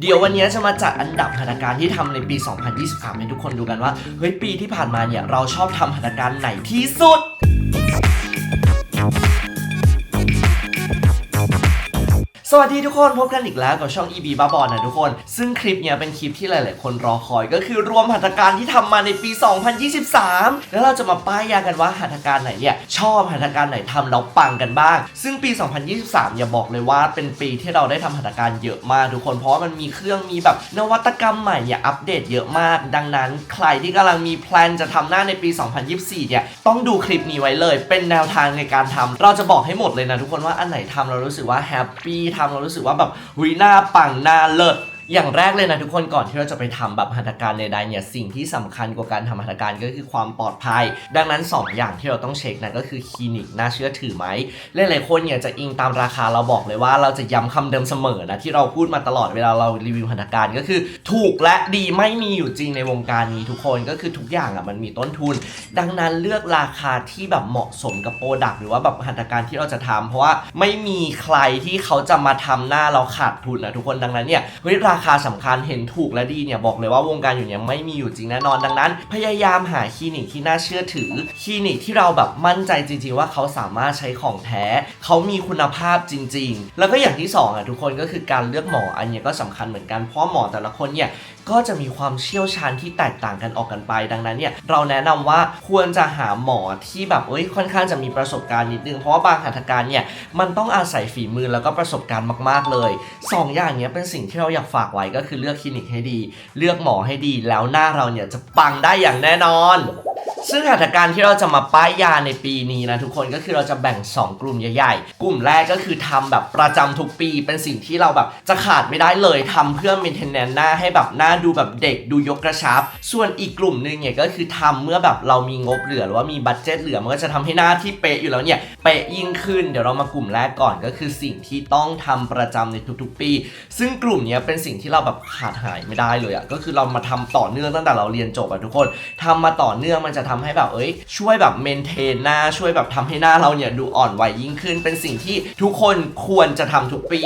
เดี๋ยววันนี้จะมาจัดอันดับหัตถการที่ทำในปี 2023 ให้ทุกคนดูกันว่า เฮ้ยปีที่ผ่านมาเนี่ยเราชอบทำหัตถการไหนที่สุด สวัสดีทุกคนพบกันอีกแล้วกับช่อง EB บ้าบอลนะทุกคน ซึ่งคลิปเนี้ยเป็นคลิปที่หลาย ๆ คนรอคอยก็คือรวมหัตถการที่ทำมาในปี 2023 แล้วเราจะมาป้ายยากันว่าหัตถการไหนเนี่ยชอบหัตถการไหนทำแล้วปังกันบ้าง ซึ่งปี 2023 อย่าบอกเลยว่าเป็นปีที่เราได้ทำหัตถการเยอะมากทุกคนเพราะมันมีเครื่องมีแบบนวัตกรรมใหม่เนี่ยอัปเดตเยอะมาก ดังนั้นใครที่กำลังมีแพลนจะทำหน้าในปี 2024 เนี่ยต้องดูคลิปนี้ไว้เลย เป็นแนวทางในการทำเราจะบอกให้หมดเลยนะทุกคนว่าอันไหนทำเรารู้สึกว่าแฮปปี้ทำเรารู้สึกว่าแบบหุยหน้าปังหน้าเลิศ อย่างแรกเลยนะทุกคนก่อนที่เราจะไปทำแบบหัตถการใดๆเนี่ยสิ่งที่สำคัญกว่าการทำหัตถการก็คือความปลอดภัย ดังนั้น 2 อย่างที่เราต้องเช็คนะก็คือคลินิกน่าเชื่อถือไหมหลายๆคนเนี่ยจะอิงตามราคาเราบอกเลยว่าเราจะย้ำคำเดิมเสมอนะที่เราพูดมาตลอดเวลาเรารีวิวหัตถการก็คือ ถูกและดีไม่มีอยู่จริงในวงการนี้ทุกคนก็คือทุกอย่างอะมันมีต้นทุน ดังนั้นเลือกราคาที่แบบเหมาะสมกับโปรดักต์หรือว่าแบบหัตถการที่เราจะทำเพราะว่าไม่มีใครที่เขาจะมาทำหน้าเราขาดทุนนะทุกคนดังนั้นเนี่ยเฮ้ยราคาสำคัญเห็นถูกและดีเนี่ยบอกเลยว่าวงการอยู่เนี่ยไม่มีอยู่จริงแน่นอนดังนั้น พยายามหาคลินิกที่น่าเชื่อถือคลินิกที่เราแบบมั่นใจจริง ๆ ว่าเขาสามารถใช้ของแท้เขามีคุณภาพจริง ๆ แล้วก็อย่างที่สองอะทุกคนก็คือการเลือกหมออันเนี้ยก็สำคัญเหมือนกันเพราะหมอแต่ละคนเนี่ยก็จะมีความเชี่ยวชาญที่แตกต่างกันออกกันไป ดังนั้นเนี่ยเราแนะนำว่าควรจะหาหมอที่แบบเอ้ยค่อนข้างจะมีประสบการณ์นิดนึงเพราะว่าบางหัตถการเนี่ยมันต้องอาศัยฝีมือแล้วก็ประสบการณ์มาก ๆเลยสองอย่างเนี้ยเป็นสิ่งที่เราอยากฝากไว้ก็คือเลือกคลินิกให้ดี เลือกหมอให้ดีแล้วหน้าเราเนี่ยจะปังได้อย่างแน่นอน ซึ่งหัตถการที่เราจะมาป้ายยาในปีนี้นะทุกคนก็คือเราจะแบ่ง 2 กลุ่มใหญ่ๆ กลุ่มแรกก็คือทำแบบประจำทุกปี เป็นสิ่งที่เราแบบจะขาดไม่ได้เลยทำเพื่อ maintenance หน้าให้แบบหน้าดูแบบเด็กดูยกกระชับ ส่วนอีกกลุ่มหนึ่งเนี่ยก็คือทำเมื่อแบบเรามีงบเหลือหรือว่ามีบัตเจ็ตเหลือมันก็จะทำให้หน้าที่เป๊ะอยู่แล้วเนี่ยเป๊ะยิ่งขึ้นเดี๋ยวเรามากลุ่มแรกก่อนก็คือสิ่งที่ต้องทำประจำในทุกๆปี ซึ่งกลุ่มนี้เป็นสิ่งที่เราแบบขาดหายไม่ได้เลยอะ่ะก็คือเรามาทำต่อเนื่องตั้งแต่เราเรียนจบอะทุกคนทำมาต่อเนื่องมันจะทำให้แบบเอ้ย ช่วยแบบเมนเทนหน้าช่วยแบบทำให้หน้าเราเนี่ยดูอ่อนวัยยิ่งขึ้น เป็นสิ่งที่ทุกคนควรจะทำทุกปี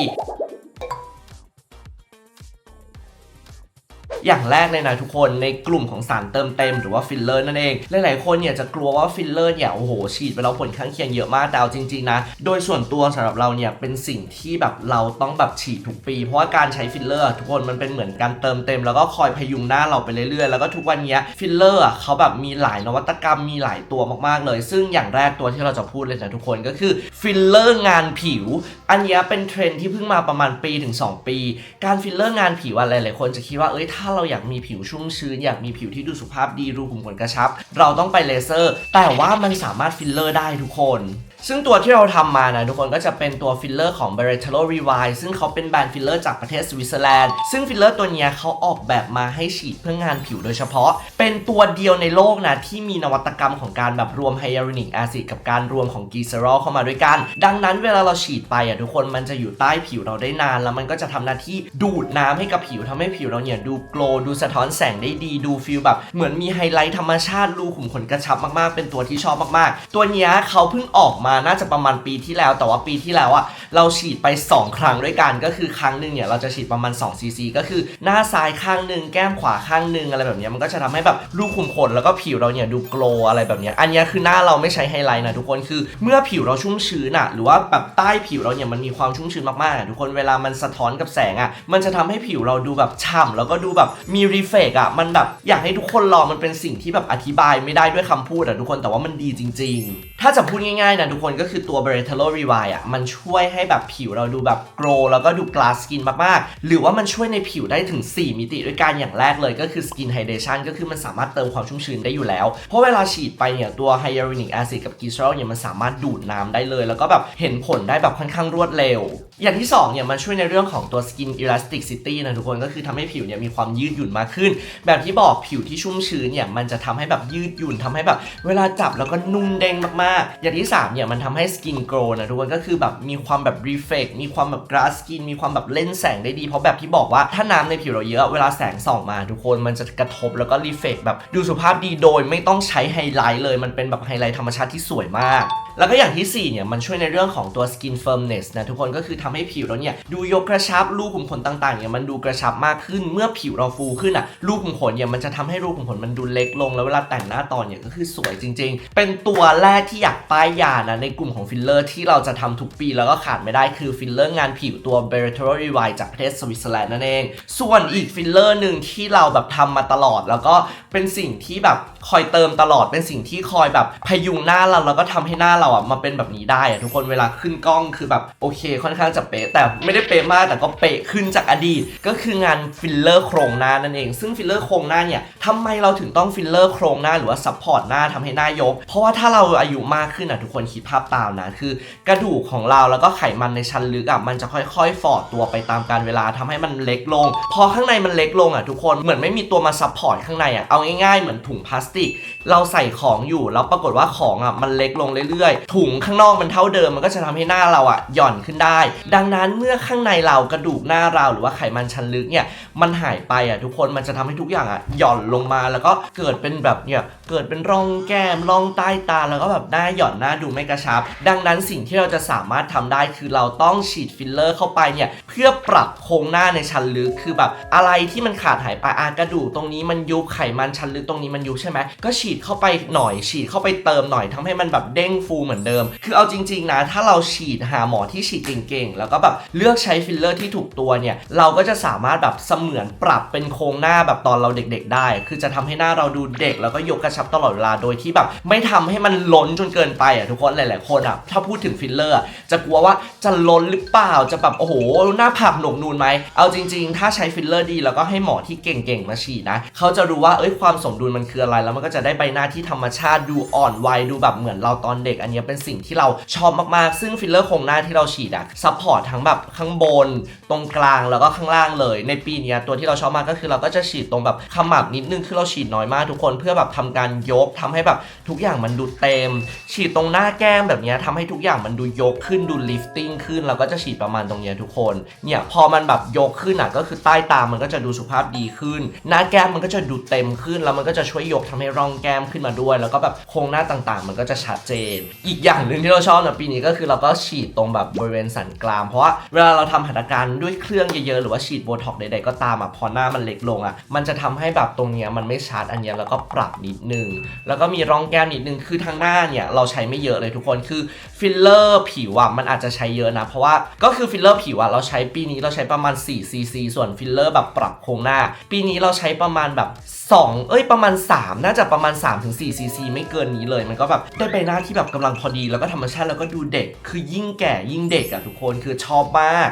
อย่างแรกเลยนะทุกคนในกลุ่มของสารเติมเต็มหรือว่าฟิลเลอร์นั่นเอง หลายๆคนเนี่ยจะกลัวว่าฟิลเลอร์เนี่ยโอ้โหฉีดไปแล้วผลข้างเคียงเยอะมากแต่เอาจริงๆนะโดยส่วนตัวสำหรับเราเนี่ยเป็นสิ่งที่แบบเราต้องแบบฉีดทุกปี เพราะว่าการใช้ฟิลเลอร์ทุกคนมันเป็นเหมือนการเติมเต็ม แล้วก็คอยพยุงหน้าเราไปเรื่อยๆแล้วก็ทุกวันเนี้ยฟิลเลอร์เขาแบบมีหลายนวัตกรรมมีหลายตัวมากๆเลย ซึ่งอย่างแรกตัวที่เราจะพูดเลยนะทุกคนก็คือฟิลเลอร์งานผิว อันนี้เป็นเทรนด์ที่เพิ่งมาประมาณปีถึง2ปี การฟิลเลอร์งานผิวอะไรหลายๆคนจะคิดว่าเอ้ยถ้าเราอยากมีผิวชุ่มชื้น อยากมีผิวที่ดูสุภาพดีรูขุมขนกระชับ เราต้องไปเลเซอร์ แต่ว่ามันสามารถฟิลเลอร์ได้ทุกคน ซึ่งตัวที่เราทำมานะทุกคนก็จะเป็นตัวฟิลเลอร์ของ b e r e t e l o Revive ซึ่งเขาเป็นแบรนด์ฟิลเลอร์จากประเทศสวิตเซอร์แลนด์ ซึ่งฟิลเลอร์ตัวเนี้ยเขาออกแบบมาให้ฉีดเพื่องานผิวโดยเฉพาะ เป็นตัวเดียวในโลกนะที่มีนวัตกรรมของการแบบรวมไฮยาลูริกแอซิดกับการรวมของกีเซอรอลเข้ามาด้วยกัน ดังนั้นเวลาเราฉีดไปอะทุกคนมันจะอยู่ใต้ผิวเราได้นาน แล้วมันก็จะทำหน้าที่ดูดน้ำให้กับผิวทำให้ผิวเราเนี่ยดูโกลดูสะท้อนแสงได้ดีดูฟีลแบบเหมือนมีไฮไลท์ธรรมชาติรูขุมขนกระชับมากๆ เป็นตัวที่ชอบมากๆ ตัวนี้เขาเพิ่งออกมาน่าจะประมาณปีที่แล้ว แต่ว่าปีที่แล้วอะเราฉีดไป 2 ครั้งด้วยกัน ก็คือครั้งหนึ่งเนี่ยเราจะฉีดประมาณ2ซีซีก็คือหน้าซ้ายข้างหนึ่งแก้มขวาข้างหนึ่งอะไรแบบเนี้ยมันก็จะทำให้แบบรูขุมขนแล้วก็ผิวเราเนี่ยดูโกลอะไรแบบเนี้ยอันนี้ยคือหน้าเราไม่ใช้ไฮไลท์นะทุกคนคือเมื่อผิวเราชุ่มชื้นอะหรือว่าแบบใต้ผิวเราเนี่ยมันมีความชุ่มชื้นมากๆอะทุกคนเวลามันสะท้อนกับแสงอะมันจะทำให้ผิวเราดูแบบฉ่ำแล้วก็ดูแบบมีรีเฟกอะมันแบบอยากให้ทุกคนลองมันเป็นสิ่งที่แบบอธิบายไม่ได้ด้วยคำพูดอะทุกคนแต่ว่ามันดีจริง ๆ ถ้าจะพูดง่ายๆนะทุกคนก็คือตัว b e r e t e l o Revive อะมันช่วยให้แบบผิวเราดูแบบโกลว์แล้วก็ดูกลาสกินมากๆ หรือว่ามันช่วยในผิวได้ถึง 4 มิติด้วยกันอย่างแรกเลยก็คือ Skin Hydration ก็คือมันสามารถเติมความชุ่มชื้นได้อยู่แล้ว เพราะเวลาฉีดไปเนี่ยตัว Hyaluronic Acid กับ Glycerol เนี่ยมันสามารถดูดน้ำได้เลย แล้วก็แบบเห็นผลได้แบบค่อนข้างรวดเร็วอย่างที่2เนี่ยมันช่วยในเรื่องของตัว Skin Elasticity นะทุกคนก็คือทำให้ผิวเนี่ยมีความยืดหยุ่นมากขึ้น แบบที่บอกผิวที่ชุ่มชื้นเนี่ยมันจะทำให้แบบยืดหยุ่นทำให้แบบ เวลาจับแล้วก็นุ่มเด้งมากๆ อย่างที่3เนี่ยมันทำให้สกินโกลนะทุกคนก็คือแบบมีความแบบรีเฟกมีความแบบกราสกินมีความแบบเล่นแสงได้ดี เพราะแบบที่บอกว่าถ้าน้ำในผิวเราเยอะเวลาแสงส่องมาทุกคนมันจะกระทบแล้วก็รีเฟกแบบดูสุภาพดีโดยไม่ต้องใช้ไฮไลท์เลยมันเป็นแบบไฮไลท์ธรรมชาติที่สวยมาก แล้วก็อย่างที่ 4 เนี่ย มันช่วยในเรื่องของตัว skin firmness นะทุกคนก็คือทำให้ผิวเราเนี่ย ดูยกกระชับรูขุมขนต่างๆเนี่ยมันดูกระชับมากขึ้นเมื่อผิวเราฟูขึ้นอะรูขุมขนเนี่ยมันจะทำให้รูขุมขนมันดูเล็กลงแล้วเวลาแต่งหน้าตอนเนี่ยก็คือสวยจริง ๆ เป็นตัวแรกที่อยากป้ายยานะในกลุ่มของฟิลเลอร์ที่เราจะทำทุกปีแล้วก็ขาดไม่ได้คือฟิลเลอร์งานผิวตัว b e r t o r e v i จากประเทศสวิตเซอร์แลนด์นั่นเอง ส่วนอีกฟิลเลอร์หนึ่งที่เราแบบทำมาตลอด แล้วก็เป็นสิ่งที่แบบคอยเติมตลอดเป็นสิ่งที่คอยแบบพยุงหน้าเราแล้วก็ทำให้หน้าเราอะมาเป็นแบบนี้ได้อะทุกคนเวลาขึ้นกล้องคือแบบโอเค ค่อนข้างจะเป๊ะแต่ไม่ได้เป๊ะมากแต่ก็เป๊ะขึ้นจากอดีต ก็คืองานฟิลเลอร์โครงหน้านั่นเอง ซึ่งฟิลเลอร์โครงหน้าเนี่ยทำไมเราถึงต้องฟิลเลอร์โครงหน้าหรือว่าซัพพอร์ตหน้าทำให้หน้ายก เพราะว่าถ้าเราอายุมากขึ้นอะทุกคนคิดภาพตามนะคือกระดูกของเราแล้วก็ไขมันในชั้นลึกอะมันจะค่อยๆฟอดตัวไปตามการเวลาทำให้มันเล็กลง พอข้างในมันเล็กลงอะทุกคนเหมือนไม่มีตัวมาซัพพอร์ตข้างในอะเอาง่ายๆเหมือนถุงพลาสติก เราใส่ของอยู่แล้วปรากฏว่าของอะมันเล็กลงเรื่อยถุงข้างนอกมันเท่าเดิมมันก็จะทำให้หน้าเราอะหย่อนขึ้นได้ ดังนั้นเมื่อข้างในเรากระดูกหน้าเราหรือว่าไขมันชั้นลึกเนี่ยมันหายไปอะทุกคนมันจะทำให้ทุกอย่างอะหย่อนลงมาแล้วก็เกิดเป็นแบบเนี่ยเกิดเป็นร่องแก้มร่องใต้ตาแล้วก็แบบหน้าหย่อนหน้าดูไม่กระชับ ดังนั้นสิ่งที่เราจะสามารถทำได้คือเราต้องฉีดฟิลเลอร์เข้าไปเนี่ยเพื่อปรับโครงหน้าในชั้นลึกคือแบบอะไรที่มันขาดหายไปอากระดูกตรงนี้มันยุบไขมันชั้นลึกตรงนี้มันยุบใช่ไหมก็ฉีดเข้าไปหน่อยฉีดเข้าไปเติมหน่อยทำให้มันแบบเด้งฟูเหมือนเดิม คือเอาจริง ๆ นะ ถ้าเราฉีดหาหมอที่ฉีดเก่งๆ แล้วก็แบบเลือกใช้ฟิลเลอร์ที่ถูกตัวเนี่ย เราก็จะสามารถแบบเสมือนปรับเป็นโครงหน้าแบบตอนเราเด็ก ๆ ได้ คือจะทำให้หน้าเราดูเด็ก แล้วก็ยกกระชับตลอดเวลา โดยที่แบบไม่ทำให้มันล้นจนเกินไปอะทุกคนหลายๆคนอะถ้าพูดถึงฟิลเลอร์จะกลัวว่าจะล้นหรือเปล่าจะแบบโอ้โหหน้าผากหนกนูนไหมเอาจริง ๆ ถ้าใช้ฟิลเลอร์ดีแล้วก็ให้หมอที่เก่งๆมาฉีดนะเขาจะรู้ว่าเอ้ยความสมดุลมันคืออะไรแล้วมันก็จะได้ใบหน้าที่ธรรมชาติดูอ่อนวัยดูแบบเหมือนเราตอนเด็กอันเนี้เป็นสิ่งที่เราชอบมากๆ ซึ่งฟิลเลอร์โครงหน้าที่เราฉีดอะซัพพอร์ตทั้งแบบข้างบน ตรงกลางแล้วก็ข้างล่างเลย ในปีนี้ตัวที่เราชอบมากก็คือเราก็จะฉีดตรงแบบขมับนิดนึงคือเราฉีดน้อยมากทุกคนเพื่อแบบทำการยกทำให้แบบทุกอย่างมันดูเต็ม ฉีดตรงหน้าแก้มแบบนี้ยทำให้ทุกอย่างมันดูยกขึ้นดูลิฟติ้งขึ้นเราก็จะฉีดประมาณตรงนี้ทุกคนเนี่ยพอมันแบบยกขึ้นอะก็คือใต้ตามันก็จะดูสุขภาพดีขึ้น หน้าแก้มมันก็จะดูเต็มขึ้น แล้วมันก็จะช่วยยกทำให้ร่องแก้มขึ้นมาด้วย แล้วก็แบบโครงหน้าต่างๆ มันก็จะชัดเจนอีกอย่างหนึ่งที่เราชอบนะปีนี้ก็คือเราก็ฉีดตรงแบบบริเวณสันกราม เพราะว่าเวลาเราทำหัตถการด้วยเครื่องเยอะๆ หรือว่าฉีดโบท็อกซ์ใดๆก็ตามอะพอหน้ามันเล็กลงอะมันจะทำให้แบบตรงเนี้ยมันไม่ชัดอันเนี้ยแล้วก็ปรับนิดนึง แล้วก็มีร่องแก้มนิดนึงคือทางหน้าเนี่ยเราใช้ไม่เยอะเลยทุกคนคือฟิลเลอร์ผิวอะมันอาจจะใช้เยอะนะ เพราะว่าก็คือฟิลเลอร์ผิวอะเราใช้ปีนี้เราใช้ประมาณ4 cc ส่วนฟิลเลอร์แบบปรับโครงหน้า ปีนี้เราใช้ประมาณแบบ2เอ้ยประมาณ 3 น่าจะประมาณ3-4 cc ไม่เกินนี้เลย มันก็แบบได้ใบหน้าที่แบบกำลังพอดีแล้วก็ธรรมชาติแล้วก็ดูเด็ก คือยิ่งแก่ยิ่งเด็กอะทุกคนคือชอบมาก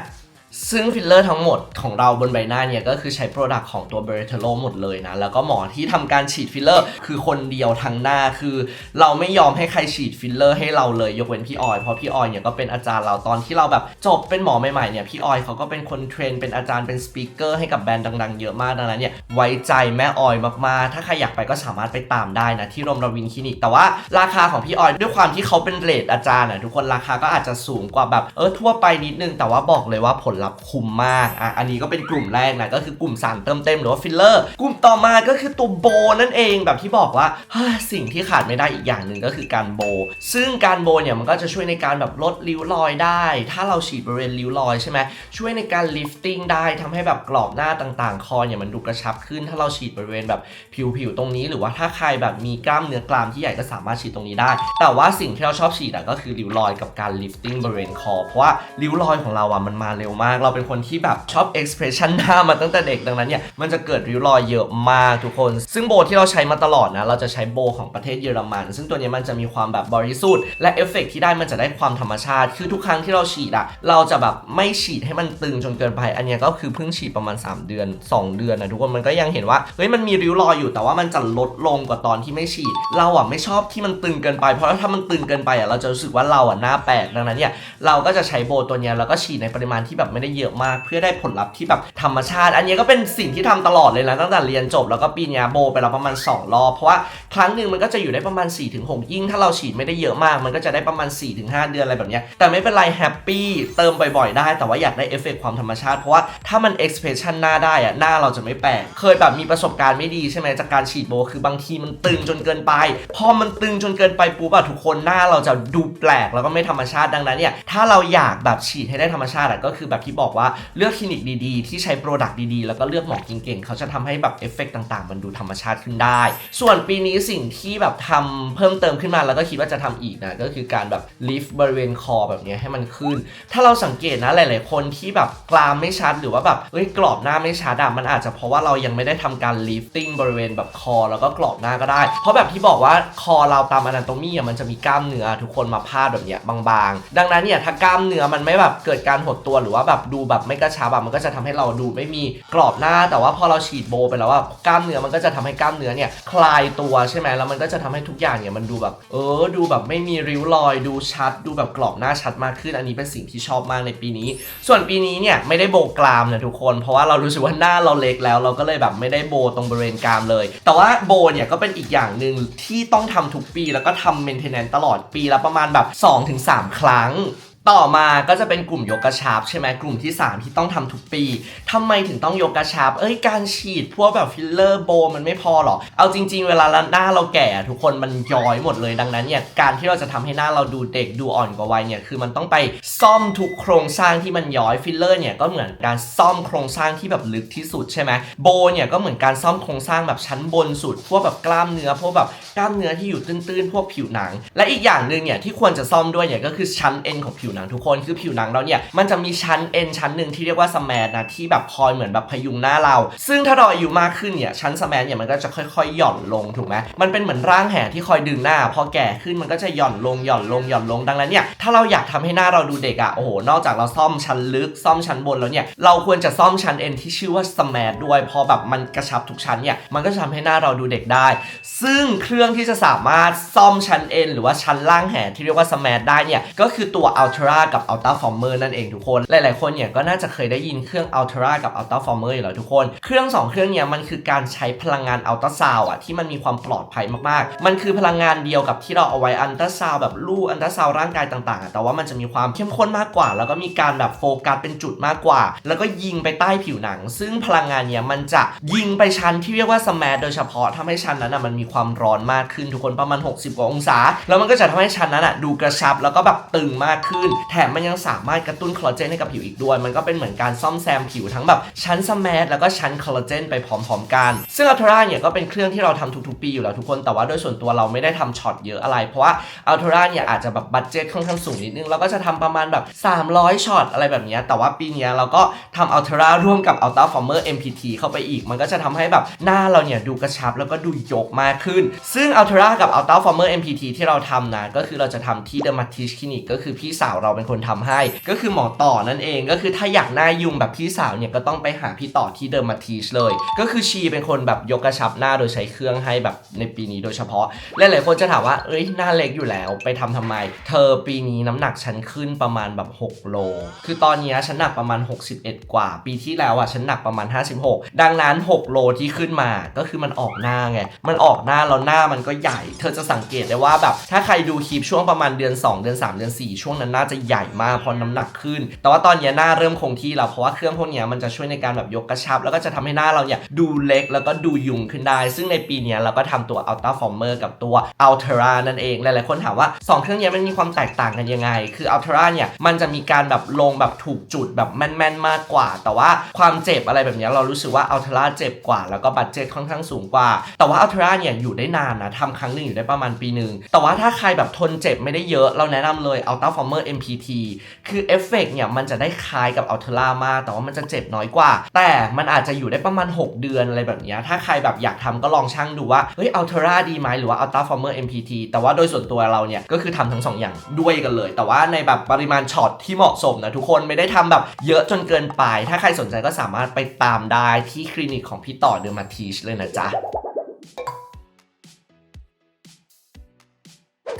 ซึ่งฟิลเลอร์ทั้งหมดของเราบนใบหน้าเนี่ย ก็คือใช้โปรดักต์ของตัว b e r t e l o หมดเลยนะ แล้วก็หมอที่ทำการฉีดฟิลเลอร์ คือคนเดียวทั้งหน้าคือ เราไม่ยอมให้ใครฉีดฟิลเลอร์ให้เราเลยยกเว้นพี่ออยเพราะพี่ออยเนี่ยก็เป็นอาจารย์เราตอนที่เราแบบจบเป็นหมอใหม่ๆเนี่ยพี่ออยเขาก็เป็นคนเทรนเป็นอาจารย์เป็นสปีกเกอร์ให้กับแบรนด์ดังๆเยอะมากดังนั้นเนี่ยไว้ใจแม่ออยมากๆ ถ้าใครอยากไปก็สามารถไปตามได้นะที่รมรวินคลินิกแต่ว่าราคาของพี่ออยด้วยความที่เขาเป็นเรทอาจารย์นะทุกคนราคาก็อาจจะสูงกว่าแบบเออทั่วไปนิดนึงแต่ว่าบอกเลยว่าผลลัพธ์คุ้มมากอะอันนี้ก็เป็นกลุ่มแรกนะก็คือกลุ่มสารเติมเต็มหรือว่าฟิลเลอร์กลุ่มต่อมาก็คือตัวโบนั่นเองแบบที่บอกว่าสิ่งที่ขาดไม่ได้อีกอย่างหนึ่งก็คือการโบ ซึ่งการโบเนี่ยมันก็จะช่วยในการแบบลดริ้วรอยได้ ถ้าเราฉีดบริเวณริ้วรอยใช่ไหมช่วยในการลิฟติ้งได้ทำให้แบบกรอบหน้าต่างๆ คอเนี่ยมันดูกระชับขึ้น ถ้าเราฉีดบริเวณแบบผิวๆตรงนี้ หรือว่าถ้าใครแบบมีกล้ามเนื้อกรามที่ใหญ่ก็สามารถฉีดตรงนี้ได้ แต่ว่าสิ่งที่เราชอบฉีดอะก็คือริ้วรอยกับการลิฟติ้งบริเวณคอเพราะว่าริ้วรอยของเราอะมันมาเร็วมากเราเป็นคนที่แบบชอบ expression หน้ามาตั้งแต่เด็กดังนั้นเนี่ยมันจะเกิดริ้วรอยเยอะมากทุกคน ซึ่งโบที่เราใช้มาตลอดนะเราจะใช้โบของประเทศเยอรมัน ซึ่งตัวเนี้ยมันจะมีความแบบบริสุทธิ์และเอฟเฟกต์ที่ได้มันจะได้ความธรรมชาติ คือทุกครั้งที่เราฉีดอะเราจะแบบไม่ฉีดให้มันตึงจนเกินไป อันนี้ก็คือเพิ่งฉีดประมาณ 3 เดือน 2 เดือนนะทุกคนมันก็ยังเห็นว่าเฮ้ยมันมีริ้วรอยอยู่แต่ว่ามันจะลดลงกว่าตอนที่ไม่ฉีด เราอะไม่ชอบที่มันตึงเกินไป เพราะถ้ามันตึงเกินไปอะเราจะรู้สึกว่าเราอะหน้าแปลกดังนั้นเนี่ยเราก็จะใช้โบตัวนี้แล้วก็ฉีดในปริมาณที่แบบไม่ได้ได้เยอะมาก เพื่อได้ผลลัพธ์ที่แบบธรรมชาติ อันนี้ก็เป็นสิ่งที่ทำตลอดเลยนะตั้งแต่เรียนจบแล้วก็ปีนี้โบไปแล้วประมาณ 2 รอบ เพราะว่าครั้งหนึ่งมันก็จะอยู่ได้ประมาณ 4-6 ยิ่ง ถ้าเราฉีดไม่ได้เยอะมาก มันก็จะได้ประมาณ 4-5 เดือนอะไรแบบนี้แต่ไม่เป็นไรแฮปปี้เติมบ่อยๆ ได้ แต่ว่าอยากได้เอฟเฟกต์ความธรรมชาติเพราะว่าถ้ามัน expression หน้าได้อะหน้าเราจะไม่แปลกเคยแบบมีประสบการณ์ไม่ดีใช่ไหมจากการฉีดโบคือบางทีมันตึงจนเกินไป พอมันตึงจนเกินไปปุ๊บอะทุกคนหน้าเราจะดูแปลกแล้วก็ไม่ธรรมชาติดังนั้นเนี่ยถ้าเราอยากแบบฉีดให้ได้ธรรมชาติอะก็คือแบบที่บอกว่าเลือกคลินิกดีๆ ที่ใช้โปรดักต์ดีๆ แล้วก็เลือกหมอเก่งๆ เขาจะทำให้แบบเอฟเฟกต์ต่างๆ มันดูธรรมชาติขึ้นได้ ส่วนปีนี้สิ่งที่แบบทำเพิ่มเติมขึ้นมาแล้วก็คิดว่าจะทำอีกนะ ก็คือการแบบลิฟต์บริเวณคอแบบนี้ให้มันขึ้น ถ้าเราสังเกตนะหลาย ๆ คนที่แบบกรามไม่ชัดหรือว่าแบบเอ้ยกรอบหน้าไม่ชัดอะมันอาจจะเพราะว่าเรายังไม่ได้ทำการลิฟติ้งบริเวณแบบคอ แล้วก็กรอบหน้าก็ได้ เพราะแบบที่บอกว่าคอเราตามอนาโตมีอะมันจะมีกล้ามเนื้อทุกคนมาพาดแบบเนี้ยบางๆ ดังนั้นเนี่ยถ้ากล้ามเนื้อมันไม่แบบเกิดการหดตัวหรือว่าแบบดูแบบไม่กระชับอะมันก็จะทำให้เราดูไม่มีกรอบหน้า แต่ว่าพอเราฉีดโบไปแล้วว่ากล้ามเนื้อมันก็จะทำให้กล้ามเนื้อเนี่ยคลายตัวใช่ไหมแล้วมันก็จะทำให้ทุกอย่างเนี่ยมันดูแบบ เออ ดูแบบไม่มีริ้วรอย ดูชัด ดูแบบกรอบหน้าชัดมากขึ้น อันนี้เป็นสิ่งที่ชอบมากในปีนี้ ส่วนปีนี้เนี่ยไม่ได้โบกรามนะทุกคน เพราะว่าเรารู้สึกว่าหน้าเราเล็กแล้ว เราก็เลยแบบไม่ได้โบตรงบริเวณกรามเลย แต่ว่าโบเนี่ยก็เป็นอีกอย่างหนึ่งที่ต้องทำทุกปี แล้วก็ทำเมนเทนแนนตลอดปีละประมาณแบบ 2-3 ครั้ง ต่อมาก็จะเป็นกลุ่มยกกระชับใช่ไหมกลุ่มที่ 3 ที่ต้องทำทุกปีทำไมถึงต้องยกกระชับ เอ้ยการฉีดพวกแบบฟิลเลอร์โบมันไม่พอหรอ เอาจริง ๆ เวลาหน้าเราแก่ทุกคนมันย้อยหมดเลยดังนั้นเนี่ยการที่เราจะทำให้หน้าเราดูเด็กดูอ่อนกว่าวัยเนี่ยคือมันต้องไปซ่อมทุกโครงสร้างที่มันย้อยฟิลเลอร์เนี่ยก็เหมือนการซ่อมโครงสร้างที่แบบลึกที่สุดใช่ไหมโบเนี่ยก็เหมือนการซ่อมโครงสร้างแบบชั้นบนสุด พวกแบบกล้ามเนื้อพวกแบบกล้ามเนื้อที่อยู่ตื้นๆ พวกผิวหนัง และอีกอย่างหนึ่งเนี่ยที่ควรจะซ่อมด้วยเนี่ยก็คือชั้นเอ็นของผิวหนังทุกคนคือผิวหนังเราเนี่ยมันจะมีชั้นเอ็นชั้นหนึ่งที่เรียกว่าสแมนนะที่แบบคอยเหมือนแบบพยุงหน้าเรา ซึ่งถ้าเราอายุมากขึ้นเนี่ยชั้นสแมนเนี่ยมันก็จะค่อยๆ หย่อนลงถูกไหมมันเป็นเหมือนร่างแห่ที่คอยดึงหน้า พอแก่ขึ้นมันก็จะหย่อนลงหย่อนลงหย่อนลงดังนั้นเนี่ยถ้าเราอยากทำให้หน้าเราดูเด็กอะโอ้โหนอกจากเราซ่อมชั้นลึกซ่อมชั้นบนแล้วเนี่ยเราควรจะซ่อมชั้นเอ็นที่ชื่อว่าสแมนด้วยพอแบบมันกระชับทุกชั้นเนี่ยมันก็จะทำให้หน้าเราดูเด็กได้ ซึ่งเครื่องที่จะสามารถซ่อมชั้นเอ็นหรือว่าชั้นล่างแห่ที่เรียกว่าสแมนได้เนี่ยก็คือตัว Ultra กับ Ultra Former นั่นเองทุกคน หลาย ๆ คนเนี่ยก็น่าจะเคยได้ยินเครื่อง Ultra กับ Ultra Former อยู่แล้วทุกคน เครื่อง 2 เครื่องเนี่ยมันคือการใช้พลังงาน Ultra Sound อะที่มันมีความปลอดภัยมาก ๆ มันคือพลังงานเดียวกับที่เราเอาไว้ Ultra Sound แบบลู่ Ultra Sound ร่างกายต่าง ๆ แต่ว่ามันจะมีความเข้มข้นมากกว่า แล้วก็มีการแบบโฟกัสเป็นจุดมากกว่า แล้วก็ยิงไปใต้ผิวหนัง ซึ่งพลังงานเนี่ยมันจะยิงไปชั้นที่เรียกว่าสแมทโดยเฉพาะทำให้ชั้นนั้นอะมันมีความร้อนมากขึ้นทุกคนประมาณ 60 กว่าองศา แล้วมันก็จะทำให้ชั้นนั้นอะดูกระชับแล้วก็แบบตึงมากขึ้นแถมมันยังสามารถกระตุ้นคอลลาเจนให้กับผิวอีกด้วย มันก็เป็นเหมือนการซ่อมแซมผิวทั้งแบบชั้นสแมทแล้วก็ชั้นคอลลาเจนไปพร้อมๆกัน ซึ่งอัลตราเนี่ยก็เป็นเครื่องที่เราทำทุกๆปีอยู่แล้วทุกคน แต่ว่าโดยส่วนตัวเราไม่ได้ทำช็อตเยอะอะไร เพราะว่าอัลตราเนี่ยอาจจะแบบบัตเจ็ตค่อนข้างสูงนิดนึง เราก็จะทำประมาณแบบ 300ช็อตอะไรแบบนี้ แต่ว่าปีนี้เราก็ทำอัลตราร่วมกับ Ultra Former MPT เข้าไปอีก มันก็จะทำให้แบบหน้าเราเนี่ยดูกระชับแล้วก็ดูยกมากขึ้น ซึ่ง Ultra กับ Ultra Former MPT ที่เราทำนะก็คือเราจะทำที่ Dermatist Clinic ก็คือพี่สาวเราเป็นคนทำให้ ก็คือหมอต่อนั่นเอง ก็คือถ้าอยากหน้ายุงแบบพี่สาวเนี่ยก็ต้องไปหาพี่ต่อที่ Dermatist เลย ก็คือชีเป็นคนแบบยกกระชับหน้าโดยใช้เครื่องให้แบบในปีนี้โดยเฉพาะหลายๆคนจะถามว่าเอ้ยหน้าเล็กอยู่แล้วไปทำทำไม เธอปีนี้น้ำหนักฉันขึ้นประมาณแบบ 6 โล คือตอนนี้ฉันหนักประมาณ 61 กว่า ปีที่แล้วอะฉันหนักประมาณ 56 ดังนั้น 6 โลที่ขึ้นมาก็คือมันออกหน้าไงมันออกหน้าแล้วหน้ามันก็ใหญ่ เธอจะสังเกตได้ว่าแบบถ้าใครดูคลิปช่วงประมาณเดือน 2 เดือน 3 เดือน 4 ช่วงนั้นน่าจะใหญ่มากเพราะน้ำหนักขึ้น แต่ว่าตอนนี้หน้าเริ่มคงที่แล้วเพราะว่าเครื่องพวกนี้มันจะช่วยในการแบบยกกระชับ แล้วก็จะทำให้หน้าเราเนี่ยดูเล็กแล้วก็ดูยุงขึ้นได้ ซึ่งในปีนี้เราก็ทำตัว Ultra Former กับตัว Ultra นั่นเอง หลายๆคนถามว่า 2 เครื่องนี้มันมีความแตกต่างกันยังไง คือ Ultra เนี่ยมันจะมีการแบบลงแบบถูกจุดแบบแม่นๆมากกว่า แต่ว่าความเจ็บอะไรแบบนี้เรารู้สึกว่า Ultra เจ็บกว่า แล้วก็บัตเจ็ตค่อนข้างสูงกว่า แต่ว่า Ultra เนี่ยอยู่ได้นานนะทำครั้งหนึ่งอยู่ได้ประมาณปีหนึ่งแต่ว่าถ้าใครแบบทนเจ็บไม่ได้เยอะเราแนะนำเลย Ultra Former MPT คือเอฟเฟกเนี่ยมันจะได้คล้ายกับ Ultra มาก แต่ว่ามันจะเจ็บน้อยกว่า แต่มันอาจจะอยู่ได้ประมาณ 6 เดือนอะไรแบบนี้ ถ้าใครแบบอยากทำก็ลองชั่งดูว่า เฮ้ย Ultra ดีไหมหรือว่า Ultra Former MPT แต่ว่าโดยส่วนตัวเราเนี่ย ก็คือทำทั้งสองอย่างด้วยกันเลย แต่ว่าในแบบปริมาณช็อตที่เหมาะสมนะทุกคนไม่ได้ทำแบบเยอะจนเกินไป ถ้าใครสนใจก็สามารถไปตามได้ที่คลินิกของพี่ต่อเดอร์มาทีชเลยนะจ๊ะ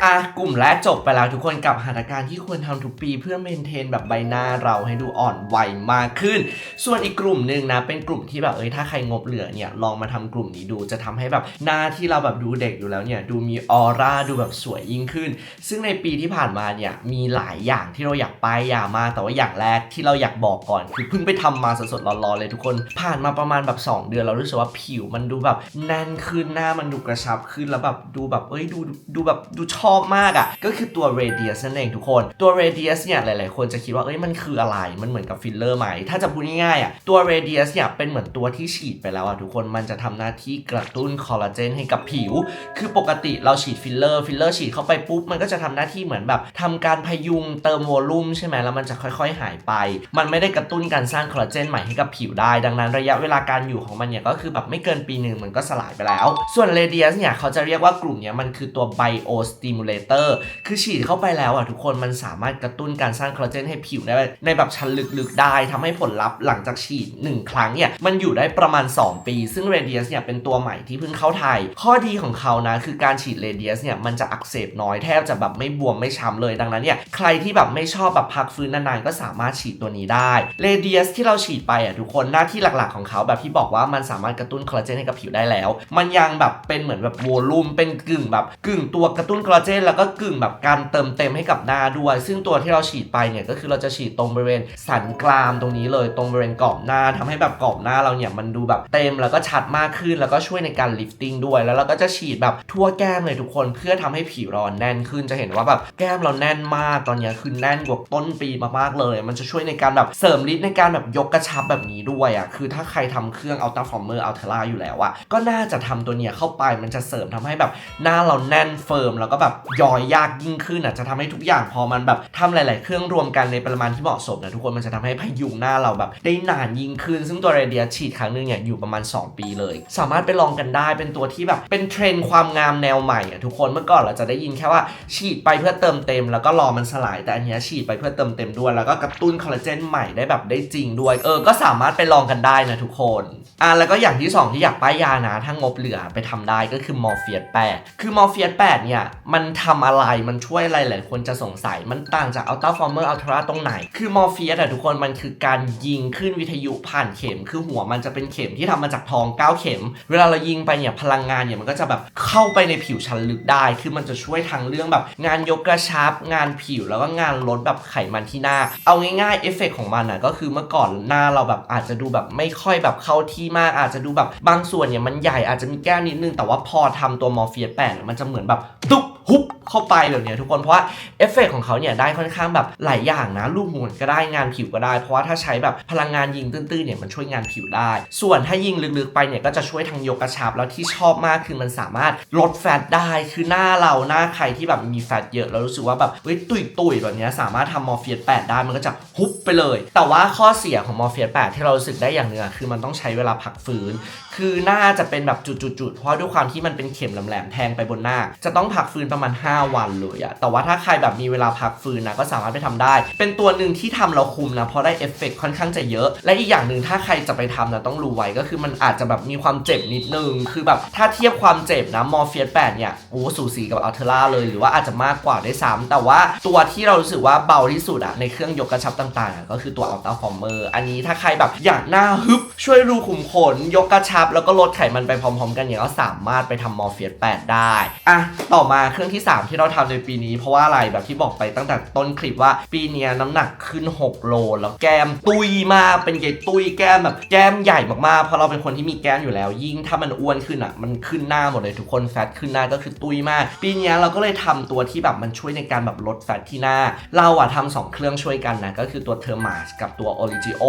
อะกลุ่มแรกจบไปแล้วทุกคนกับหัตถการที่ควรทำทุกปีเพื่อเมนเทนแบบใบหน้าเราให้ดูอ่อนวัยมากขึ้น ส่วนอีกกลุ่มหนึ่งนะ เป็นกลุ่มที่แบบเอ้ยถ้าใครงบเหลือเนี่ยลองมาทำกลุ่มนี้ดูจะทำให้แบบหน้าที่เราแบบดูเด็กอยู่แล้วเนี่ยดูมีออร่าดูแบบสวยยิ่งขึ้น ซึ่งในปีที่ผ่านมาเนี่ยมีหลายอย่างที่เราอยากไป้ายยามาแต่ว่าอย่างแรกที่เราอยากบอกก่อนคือเพิ่งไปทำมาสดๆร้อนๆเลยทุกคน ผ่านมาประมาณแบบ 2 เดือนเรารู้สึกว่าผิวมันดูแบบแน่นขึ้นหน้ามันดูกระชับขึ้นแล้วแบบดูแบบเอ้ยดูดูแบบดูชอบมากอะ่ะ ก็คือตัว radius นั่นเองทุกคน ตัว radius เนี่ยหลาย ๆ คนจะคิดว่าเอ้ยมันคืออะไร มันเหมือนกับฟิลเลอร์ไหม ถ้าจะพูดง่ายๆอะ่ะ ตัว radius เนี่ยเป็นเหมือนตัวที่ฉีดไปแล้วอะ่ะทุกคน มันจะทำหน้าที่กระตุ้นคอลลาเจนให้กับผิว คือปกติเราฉีดฟิลเลอร์ ฟิลเลอร์ฉีดเข้าไปปุ๊บ มันก็จะทำหน้าที่เหมือนแบบทำการพยุงเติมวอลลุ่มใช่ไหมแล้วมันจะค่อย ๆ หายไป มันไม่ได้กระตุ้นการสร้างคอลลาเจนใหม่ให้กับผิวได้ ดังนั้นระยะเวลาการอยู่ของมันเนี่ยก็คือแบบไม่เกินปีหนึ่งมันก็สลายไปแล้ว ส่วน radius เนี่ยเขาจะเรียกว่ากลุ่มเนี้ยมันคือตัว bio stimulator คือฉีดเข้าไปแล้วอะทุกคนมันสามารถกระตุ้นการสร้างคอลลาเจนให้ผิวได้ในแบบชั้นลึกๆได้ทำให้ผลลัพธ์หลังจากฉีด 1 ครั้งเนี่ยมันอยู่ได้ประมาณ 2 ปี ซึ่ง radius เนี่ยเป็นตัวใหม่ที่เพิ่งเข้าไทย ข้อดีของเขานะคือการฉีด radius เนี่ยมันจะอักเสบน้อยแทบจะแบบไม่บวมไม่ช้ำเลยดังนั้นเนี่ยใครที่แบบไม่ชอบแบบพักฟื้นนานๆก็สามารถฉีดตัวนี้ได้ radius ที่เราฉีดไปอะทุกคนหน้าที่หลักๆของเขาแบบที่บอกว่ามันสามารถกระตุ้นคอลลาเจนให้กับผิวได้แล้ว มันยังแบบเป็นเหมือนแบบวอลลุ่มเป็นกึ่งแบบกึ่งตัวกระตุ้นคอลลาเจนแล้วก็กึ่งแบบการเติมเต็มให้กับหน้าด้วย ซึ่งตัวที่เราฉีดไปเนี่ยก็คือเราจะฉีดตรงบริเวณสันกรามตรงนี้เลยตรงบริเวณกรอบหน้าทำให้แบบกรอบหน้าเราเนี่ยมันดูแบบเต็มแล้วก็ชัดมากขึ้นแล้วก็ช่วยในการลิฟติ้งด้วย แล้วเราก็จะฉีดแบบทั่วแก้มเลยทุกคนเพื่อทำให้ผิวเราแน่นขึ้นจะเห็นว่าแบบแก้มเราแน่นมากตอนนี้คือแน่นกว่าต้นปีมากๆเลย มันจะช่วยในการแบบเสริมฤทธิ์ในการแบบยกกระชับแบบนี้ด้วยอะคือถ้าใครทำเครื่อง Ultra Former Ultra อยู่แล้วอะก็น่าจะทำตัวเนี้ยเข้าไปมันจะเสริมทำให้แบบหน้าเราแน่นเฟิร์มแล้วก็แบบย้อยยากยิ่งขึ้นอะจะทำให้ทุกอย่างพอมันแบบทำหลาย ๆ เครื่องรวมกันในปริมาณที่เหมาะสมนะทุกคนมันจะทำให้พยุงหน้าเราแบบ ได้นานยิ่งขึ้น ซึ่งตัวเรเดียฉีดครั้งหนึงเนี่ยอยู่ประมาณ 2 ปีเลย สามารถไปลองกันได้เป็นตัวที่แบบเป็นเทรนด์ความงามแนวใหม่อะทุกคนเมื่อก่อนเราจะได้ยินแค่ว่าฉีดไปเพื่อเติมเต็ม แล้วก็รอมันสลายแต่อันนี้ฉีดไปเพื่อเติมเต็มด้วย แล้วก็กระตุ้นคอลลาเจนใหม่ได้แบบได้จริงด้วยเออก็สามารถไปลองกันได้นะทุกคนอะแล้วก็อย่างที่สองที่อยากป้ายยานะถ้างบเหลือไปทำได้ก็คือมอร์เฟียส8คือมอร์เฟียส8เนี่ยมมันทำอะไรมันช่วยอะไรหลายคนจะสงสัยมันต่างจากอัลต้าฟอร์เมอร์อัลตราตรงไหน คือมอร์เฟียสอะทุกคนมันคือการยิงขึ้นวิทยุผ่านเข็ม คือหัวมันจะเป็นเข็มที่ทำมาจากทอง 9 เข็ม เวลาเรายิงไปเนี่ยพลังงานเนี่ยมันก็จะแบบเข้าไปในผิวชั้นลึกได้ คือมันจะช่วยทางเรื่องแบบ งานยกกระชับ งานผิวแล้วก็งานลดแบบไขมันที่หน้า เอาง่ายๆเอฟเฟกของมันอะก็คือเมื่อก่อนหน้าเราแบบอาจจะดูแบบไม่ค่อยแบบเข้าที่มากอาจจะดูแบบบางส่วนเนี่ยมันใหญ่อาจจะมีแก้มนิดนึงแต่ว่าพอทำตัวมอร์เฟียสแปดมันจะเหมือนแบบตุ๊บฮุบเข้าไปแบบเนี้ยทุกคนเพราะว่าเอฟเฟกของเขาเนี่ยได้ค่อนข้างแบบหลายอย่างนะรูปหัวก็ได้งานผิวก็ได้ เพราะว่าถ้าใช้แบบพลังงานยิงตื้นๆเนี่ยมันช่วยงานผิวได้ ส่วนถ้ายิงลึกๆไปเนี่ยก็จะช่วยทางยกกระชับแล้วที่ชอบมากคือมันสามารถลดแฟตได้คือหน้าเราหน้าใครที่แบบมีแฟตเยอะแล้วรู้สึกว่าแบบเฮ้ยตุยๆแบบเนี้ยสามารถทำมอร์เฟียส8ได้มันก็จะฮุบไปเลย แต่ว่าข้อเสียของมอร์เฟียส8ที่เรารู้สึกได้อย่างหนึงอะคือมันต้องใช้เวลาพักฟื้น คือหน้าจะเป็นแบบจุดๆๆเพราะด้วยความที่มันเป็นเข็มแหลมๆแทงไปบนหน้า จะต้องพักฟื้นประมาณ 5 วันเลยอะแต่ว่าถ้าใครแบบมีเวลาพักฟื้นนะก็สามารถไปทำได้ เป็นตัวหนึ่งที่ทำเราคุมนะเพราะได้เอฟเฟกต์ค่อนข้างจะเยอะ และอีกอย่างหนึ่งถ้าใครจะไปทำนะต้องรู้ไว้ก็คือมันอาจจะแบบมีความเจ็บนิดนึง คือแบบถ้าเทียบความเจ็บนะมอร์เฟียส8เนี่ยโอ้สูสีกับอัลเทล่าเลยหรือว่าอาจจะมากกว่าได้ซ้ำแต่ว่าตัวที่เรารู้สึกว่าเบาที่สุดอะในเครื่องยกกระชับต่างๆ ก็คือตัวอัลต้าฟอร์เมอร์อันนี้ถ้าใครแบบอยากหน้าฮึบช่วยรูขุมขนยกกระชับ แล้วก็ลดไขมันไปพร้อม ๆ กันเนี่ยก็สามารถไปทำมอร์เฟียส8ได้อะต่อมาเครื่องที่ 3 ที่เราทำในปีนี้ เพราะว่าอะไรแบบที่บอกไปตั้งแต่ต้นคลิปว่าปีนี้น้ำหนักขึ้น 6 โล แล้วแก้มตุยมากเป็นไงตุยแก้มแบบแก้มใหญ่มากๆเพราะเราเป็นคนที่มีแก้มอยู่แล้ว ยิ่งถ้ามันอ้วนขึ้นอะมันขึ้นหน้าหมดเลยทุกคนแฟตขึ้นหน้าก็คือตุยมาก ปีนี้เราก็เลยทำตัวที่แบบมันช่วยในการแบบลดแฟตที่หน้า เราอะทำสองเครื่องช่วยกันนะก็คือตัวเทอร์มาสกับตัวออริจิโอ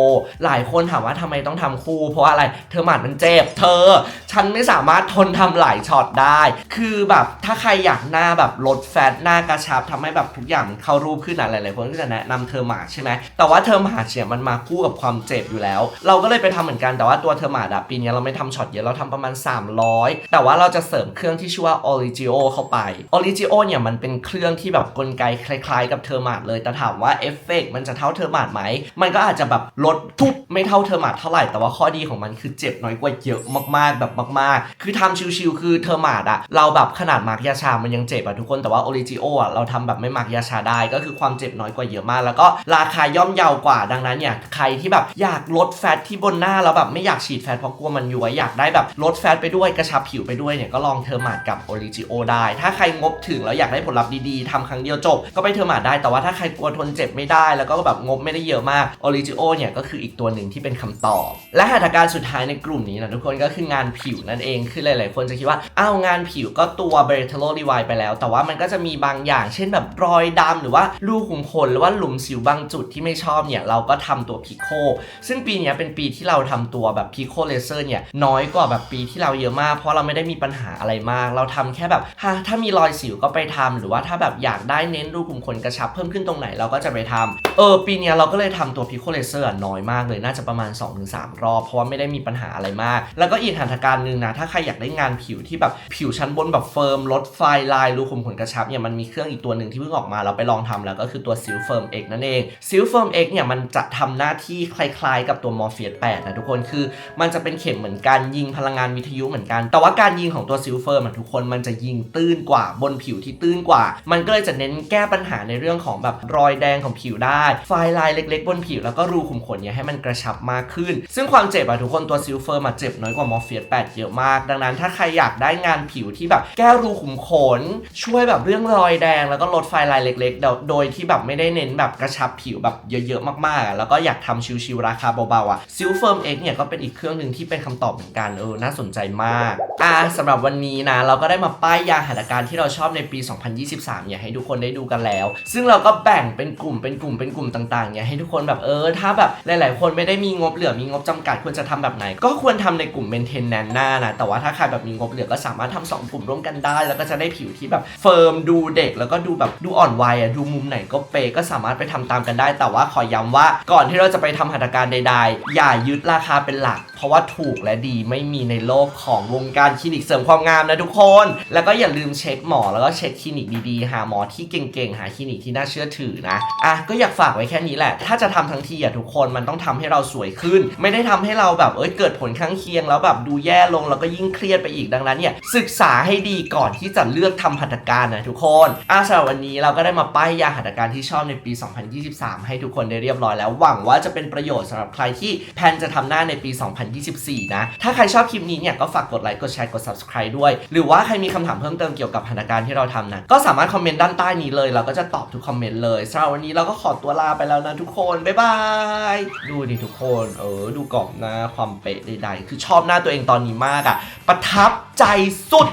หลายคนถามว่าทำไมต้องทำคู่ เพราะอะไรเทอร์มาสมันเจ็บเธอ ฉันไม่สามารถทนทำหลายช็อตได้ คือแบบถ้าใครอยากหน้าแบบลดแฟตหน้ากระชับทำให้แบบทุกอย่างเข้ารูปขึ้นอะหลายๆคนก็จะแนะนำเทอร์มาใช่ไหมแต่ว่าเทอร์มาเนี่ยมันมาคู่กับความเจ็บอยู่แล้ว เราก็เลยไปทำเหมือนกันแต่ว่าตัวเทอร์มาสอะปีนี้เราไม่ทำช็อตเยอะเราทำประมาณ 300 แต่ว่าเราจะเสริมเครื่องที่ชื่อว่า Origio เข้าไป Origio เนี่ยมันเป็นเครื่องที่แบบกลไกคล้ายๆ กับเทอร์มาสเลยแต่ถามว่าเอฟเฟกต์มันจะเท่าเทอร์มาสไหมมันก็อาจจะแบบลดทุบไม่เท่าเทอร์มาสเท่าไหร่แต่ว่าข้อดีของมันคือเจ็บน้อยกว่าเยอะมากๆแบบมาก ๆ คือทำชิวๆคือเทอร์มาอะเราแบบขนาดมาร์กยาชามันยังเจ็บอะทุกคนแต่ว่าโอริจิโออะเราทำแบบไม่หมักยาชาได้ก็คือความเจ็บน้อยกว่าเยอะมาก แล้วก็ราคาย่อมเยาวกว่าดังนั้นเนี่ยใครที่แบบอยากลดแฟตที่บนหน้าแล้วแบบไม่อยากฉีดแฟตเพราะกลัวมันย้วยอยากได้แบบลดแฟตไปด้วยกระชับผิวไปด้วยเนี่ยก็ลองเทอร์มาดกับโอริจิโอได้ ถ้าใครงบถึงแล้วอยากได้ผลลัพธ์ดีๆทำครั้งเดียวจบ ก็ไปเทอร์มาดได้แต่ว่าถ้าใครกลัวทนเจ็บไม่ได้แล้วก็แบบงบไม่ได้เยอะมากโอริจิโอเนี่ยก็คืออีกตัวหนึ่งที่เป็นคำตอบ และหัตถการสุดท้ายในกลุ่มนี้นะทุกคนก็คืองานผิวนั่นเองคือหลาย ๆ คนจะคิดว่าอ้าวงานผิวก็ตัวเบรเทโลรีไวไปแล้วแต่ว่ามันก็จะมีบางอย่าง เช่นแบบรอยดำหรือว่ารูขุมขนหรือว่าหลุมสิวบางจุดที่ไม่ชอบเนี่ยเราก็ทำตัวพิโคซึ่งปีนี้เป็นปีที่เราทำตัวแบบพิโคเลเซอร์เนี่ยน้อยกว่าแบบปีที่เราเยอะมาก เพราะเราไม่ได้มีปัญหาอะไรมาก เราทำแค่แบบฮะถ้ามีรอยสิวก็ไปทำหรือว่าถ้าแบบอยากได้เน้นรูขุมขนกระชับเพิ่มขึ้นตรงไหนเราก็จะไปทำเออปีนี้เราก็เลยทำตัวพิโคเลเซอร์น้อยมากเลยน่าจะประมาณ 2-3 รอบ เพราะว่าไม่ได้มีปัญหาอะไรมาก แล้วก็อีกหัตถการหนึ่งนะถ้าใครอยากได้งานผิวที่แบบผิวชั้นบนแบบเฟิร์มลดไฟลายรูขุมขนกระชับเนี่ยมันมีเครื่องอีกตัวหนึ่งที่เพิ่งออกมาเราไปลองทำแล้วก็คือตัวซิลเฟิร์มเอ็กนั่นเองซิลเฟิร์มเอ็กเนี่ยมันจะทำหน้าที่คล้ายๆ กับตัวมอร์เฟียส8นะทุกคนคือ มันจะเป็นเข็มเหมือนกันยิงพลังงานวิทยุเหมือนกัน แต่ว่าการยิงของตัวซิลเฟิร์มทุกคนมันจะยิงตื้นกว่าบนผิวที่ตื้นกว่า มันก็เลยจะเน้นแก้ปัญหาในเรื่องของแบบรอยแดงของผิวได้ไฟลายเล็ก ๆ บนผิวแล้วก็รูขุมขนเนี่ยให้มันกระชับมากขึ้น ซึ่งความเจ็บอะทุกคนตัวซิลเฟิร์มอะเจ็บน้อยกว่ามอร์เฟียสเยอะมาก ดังนั้นถ้าใครอยากได้งานผิวที่แบบแก้รูขุมขนช่วยแบบเรื่องรอยแดง แล้วก็ลดไฟลายเล็กๆ โดยที่แบบไม่ได้เน้นแบบกระชับผิวแบบเยอะๆ มากๆอะแล้วก็อยากทำชิวๆราคาเบาๆอะซิลเฟิร์มเอ็กเนี่ยก็เป็นอีกเครื่องหนึ่งที่เป็นคำตอบเหมือนกันเออน่าสนใจมากอะสำหรับวันนี้นะเราก็ได้มาป้ายยาหัตถการที่เราชอบในปี 2023เนี่ยให้ทุกคนได้ดูกันแล้ว ซึ่งเราก็แบ่งเป็นกลุ่มเป็นกลุ่มเป็นกลุ่มต่างๆเนี่ยให้ทุกคนแบบเออถ้าแบบหลาย ๆ คนไม่ได้มีงบเหลือมีงบจำกัดควรจะทำแบบไหน ก็ควรทำในกลุ่มเมนเทนแนนหน้านะแต่ว่าถ้าใครแบบมีงบเหลือก็สามารถทำสองกลุ่มร่วมกันได้ แล้วก็จะได้ผิวที่แบบเฟิร์มดูเด็กแล้วก็ดูแบบดูอ่อนวัยอะดูมุมไหนก็เปย์ก็สามารถไปทำตามกันได้ แต่ว่าขอย้ำว่าก่อนที่เราจะไปทำหัตถการใด ๆ อย่ายึดราคาเป็นหลัก เพราะว่าถูกและดีไม่มีในโลกของวงการคลินิกเสริมความงามนะทุกคน แล้วก็อย่าลืมเช็คหมอแล้วก็เช็คคลินิกดีๆ หาหมอที่เก่งๆ หาคลินิกที่น่าเชื่อถือนะอะก็อยากฝากไว้แค่นี้แหละ ถ้าจะทำทั้งทีอะทุกคนมันต้องทำให้เราสวยขึ้น ไม่ได้ทำให้เราแบบเอ้ยเกิดผลข้างเคียง แล้วแบบดูแย่ลงแล้วก็ยิ่งเครียดไปอีกดังนั้นเนี่ยศึกษาให้ดีก่อนที่จะเลือกทำหัตถการนะทุกคนอะสำหรับวันนี้เราก็ได้มาป้ายยาหัตถการที่ชอบในปี 2023 ให้ทุกคนได้เรียบร้อยแล้ว หวังว่าจะเป็นประโยชน์สำหรับใครที่แพนจะทำหน้าในปี 2024 นะ ถ้าใครชอบคลิปนี้เนี่ยก็ฝากกดไลค์ กดแชร์ กด subscribe ด้วย หรือว่าใครมีคำถามเพิ่มเติมเกี่ยวกับหัตถการที่เราทำนะ ก็สามารถคอมเมนต์ด้านใต้นี้เลย เราก็จะตอบทุกคอมเมนต์เลยสำหรับวันนี้เราก็ขอตัวลาไปแล้วนะทุกคน บ๊ายบาย ดูดิทุกคน เออ ดูกรอบหน้าความเป๊ะใดๆ คือชอบหน้าตัวเองตอนนี้มากอะประทับใจสุด